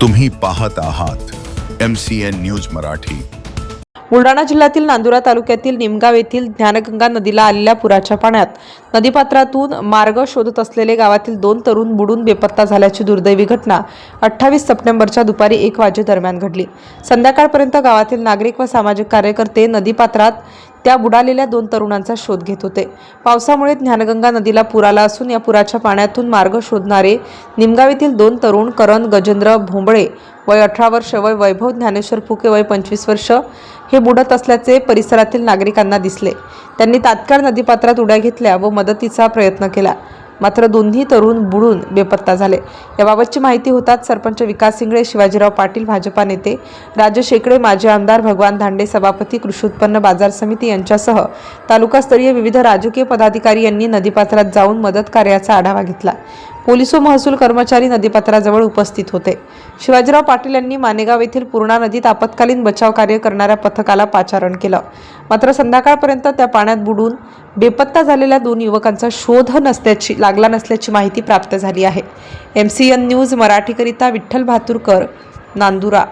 तुम्ही पाहत आहात M C N news Marathi. Buldhana जिल्ह्यातील नांदुरा तालुक्यातील निमगाव येथील ज्ञानगंगा नदीला आलेल्या पुराच्या पाण्यात नदीपात्रातून मार्ग शोधत असलेले गावातील दोन तरुण बुडून बेपत्ता झाल्याची दुर्दैवी घटना अठ्ठावीस सप्टेंबरच्या दुपारी एक वाजेदरम्यान घडली. संध्याकाळपर्यंत गावातील नागरिक व सामाजिक कार्यकर्ते नदीपात्रात त्या बुडालेल्या दोन तरुणांचा शोध घेत होते. पावसामुळे ज्ञानगंगा नदीला पूर आला असून या पुराच्या पाण्यातून मार्ग शोधणारे निमगाव येथील दोन तरुण करण गजेंद्र भोंबळे वय अठरा वर्ष वय वैभव ज्ञानेश्वर फुके वय पंचवीस वर्ष हे बुडत असल्याचे परिसरातील नागरिकांना दिसले. त्यांनी तात्काळ नदीपात्रात उड्या घेतल्या व मदतीचा प्रयत्न केला. मात्र दोन्ही तरुण बुडून बेपत्ता झाले. याबाबतची माहिती होताच सरपंच विकास सिंगळे शिवाजीराव पाटील भाजपा नेते राजू शेकडे माजी आमदार भगवान धांडे सभापती कृषी उत्पन्न बाजार समिती यांच्यासह तालुकास्तरीय विविध राजकीय पदाधिकारी यांनी नदीपात्रात जाऊन मदत कार्याचा आढावा घेतला. पोलीस व महसूल कर्मचारी नदीपात्राजवळ उपस्थित होते. शिवाजीराव पाटील यांनी मानेगाव येथील पूर्णा नदीत आपत्कालीन बचाव कार्य करणाऱ्या पथकाला पाचारण केलं. मात्र संध्याकाळपर्यंत त्या पाण्यात बुडून बेपत्ता झालेल्या दोन युवकांचा शोध नसल्याची लागला नसल्याची माहिती प्राप्त झाली आहे. एम सी एन न्यूज मराठीकरिता विठ्ठल भातुरकर नांदुरा